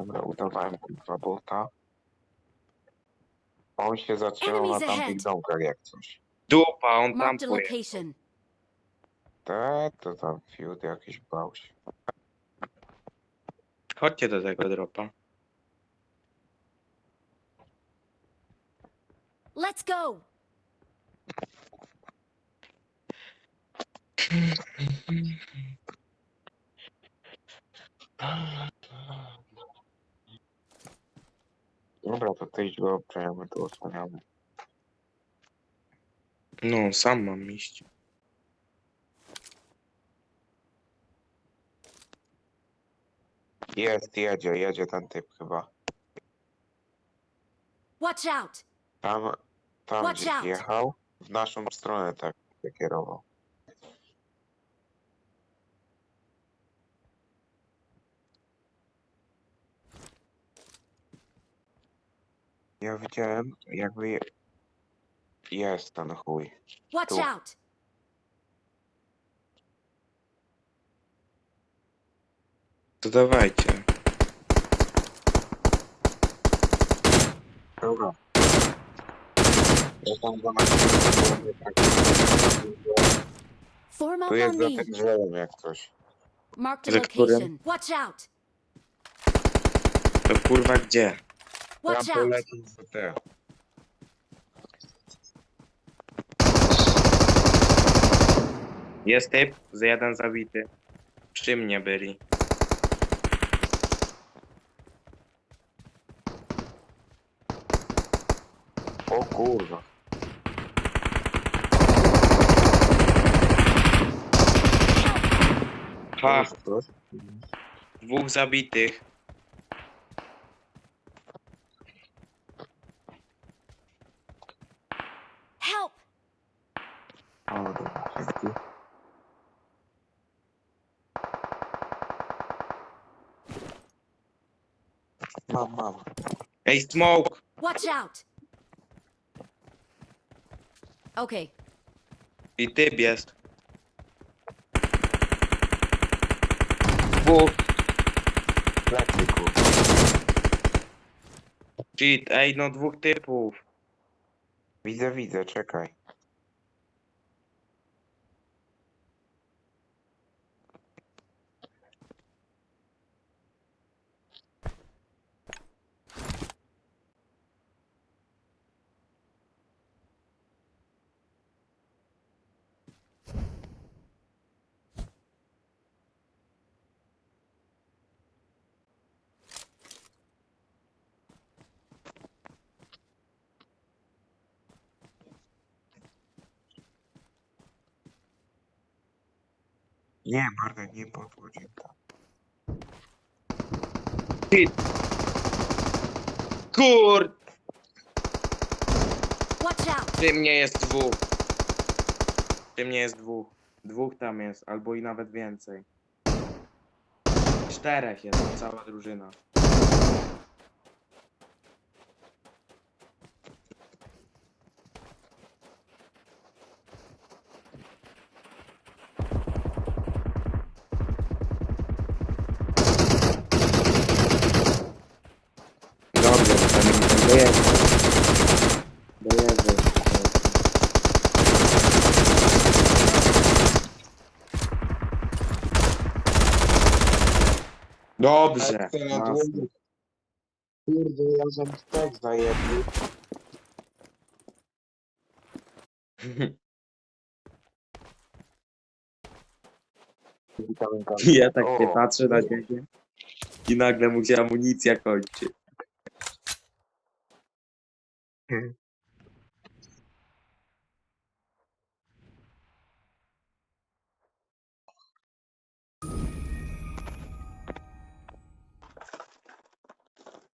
Dobra, udawałem kurwa bota. On się zatrzymał na Enemies tamtych ahead. domkach jak coś. Dupa, on tam Marked a pojechał. location. Te, to tam fiut jakiś bał się. Chodźcie do tego dropa. Let's go. Dobra, to ty idź go obczajemy, to osłaniamy. No, sam mam iść. Jest, jedzie, jedzie ten typ chyba. Watch out. Tam, tam Watch gdzieś out. jechał. W naszą stronę tak się kierował. Ja widziałem, jakby je... jest ten chuj. Watch Tu. out. To dawajcie. Dobra. Ja tam na Form up Tu jest on za me. tym drzewem jak coś. Marked a Za którym? location. Watch out. To kurwa gdzie? Watch Tam out. polecieć za te. Jest typ, z jeden zabity. Przy mnie byli. O kurwa. Ha, ktoś? dwóch zabitych. Dobra, dzięki. Mam, mam. Ej, smoke! Watch out. Okay. I typ jest. Dwóch. Lepiej kurwa. Shit, ej, no dwóch typów. Widzę, widzę, czekaj. Nie, Bartek, nie podchodzi tam. Kur... Watch out. Przy mnie jest dwóch. Przy mnie jest dwóch. Dwóch tam jest, albo i nawet więcej. Czterech jest, cała drużyna. Dojeżdżę. Dojeżdżę. Dobrze. Masy. długo. Kurde, ja za tak zajebny. Witamy. Ja tak się O, patrzę na ciebie i nagle mu się amunicja kończy. her